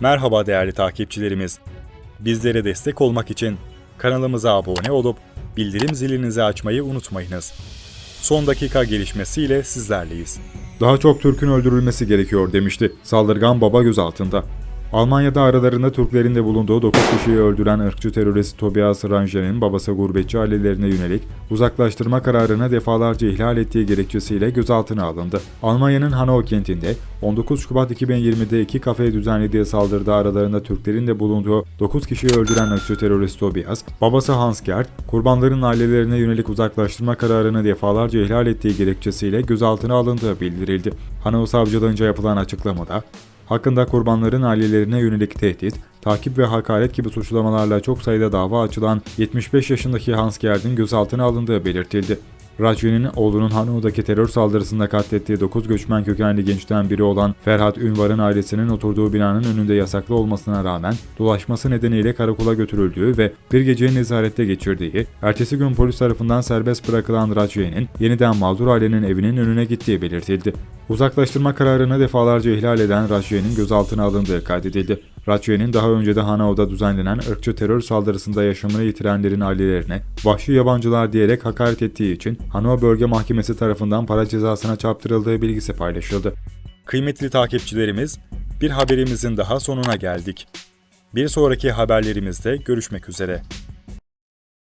Merhaba değerli takipçilerimiz. Bizlere destek olmak için kanalımıza abone olup bildirim zilinizi açmayı unutmayınız. Son dakika gelişmesiyle sizlerleyiz. Daha çok Türk'ün öldürülmesi gerekiyor demişti. Saldırgan baba gözaltında. Almanya'da aralarında Türklerin de bulunduğu 9 kişiyi öldüren ırkçı terörist Tobias Ranger'in babası gurbetçi ailelerine yönelik uzaklaştırma kararını defalarca ihlal ettiği gerekçesiyle gözaltına alındı. Almanya'nın Hanau kentinde 19 Şubat 2020'de iki kafeye düzenlediği saldırıda aralarında Türklerin de bulunduğu 9 kişiyi öldüren ırkçı terörist Tobias, babası Hans Gerd, kurbanların ailelerine yönelik uzaklaştırma kararını defalarca ihlal ettiği gerekçesiyle gözaltına alındığı bildirildi. Hanau savcılığınca yapılan açıklamada, hakkında kurbanların ailelerine yönelik tehdit, takip ve hakaret gibi suçlamalarla çok sayıda dava açılan 75 yaşındaki Hans Gerd'in gözaltına alındığı belirtildi. Rajvi'nin oğlunun Hanau'daki terör saldırısında katlettiği 9 göçmen kökenli gençten biri olan Ferhat Ünvar'ın ailesinin oturduğu binanın önünde yasaklı olmasına rağmen dolaşması nedeniyle karakola götürüldüğü ve bir geceyi nezarette geçirdiği, ertesi gün polis tarafından serbest bırakılan Rajvi'nin yeniden mağdur ailenin evinin önüne gittiği belirtildi. Uzaklaştırma kararını defalarca ihlal eden Rajvi'nin gözaltına alındığı kaydedildi. Rajvi'nin daha önce de Hanau'da düzenlenen ırkçı terör saldırısında yaşamını yitirenlerin ailelerine vahşi yabancılar diyerek hakaret ettiği için Hanau Bölge Mahkemesi tarafından para cezasına çarptırıldığı bilgisi paylaşıldı. Kıymetli takipçilerimiz, bir haberimizin daha sonuna geldik. Bir sonraki haberlerimizde görüşmek üzere.